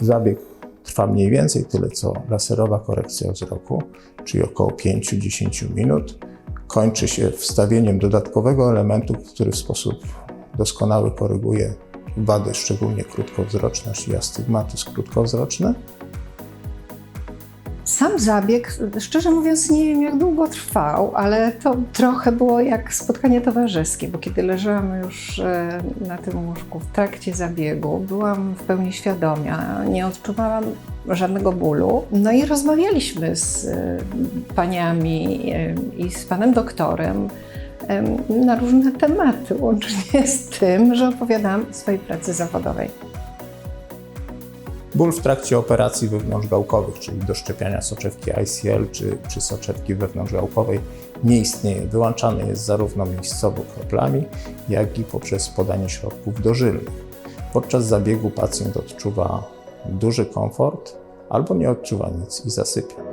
Zabieg trwa mniej więcej tyle co laserowa korekcja wzroku, czyli około 5-10 minut. Kończy się wstawieniem dodatkowego elementu, który w sposób doskonały koryguje wady, szczególnie krótkowzroczność i astygmatyzm krótkowzroczny. Sam zabieg, szczerze mówiąc, nie wiem jak długo trwał, ale to trochę było jak spotkanie towarzyskie, bo kiedy leżałam już e, na tym łóżku w trakcie zabiegu, byłam w pełni świadoma, nie odczuwałam żadnego bólu. No i rozmawialiśmy z e, paniami e, i z panem doktorem em, na różne tematy, łącznie z tym, że opowiadałam o swojej pracy zawodowej. Ból w trakcie operacji wewnątrzgałkowych, czyli doszczepiania soczewki ICL czy, czy soczewki wewnątrzgałkowej, nie istnieje. Wyłączany jest zarówno miejscowo kroplami, jak i poprzez podanie środków dożylnych. Podczas zabiegu pacjent odczuwa duży komfort albo nie odczuwa nic i zasypia.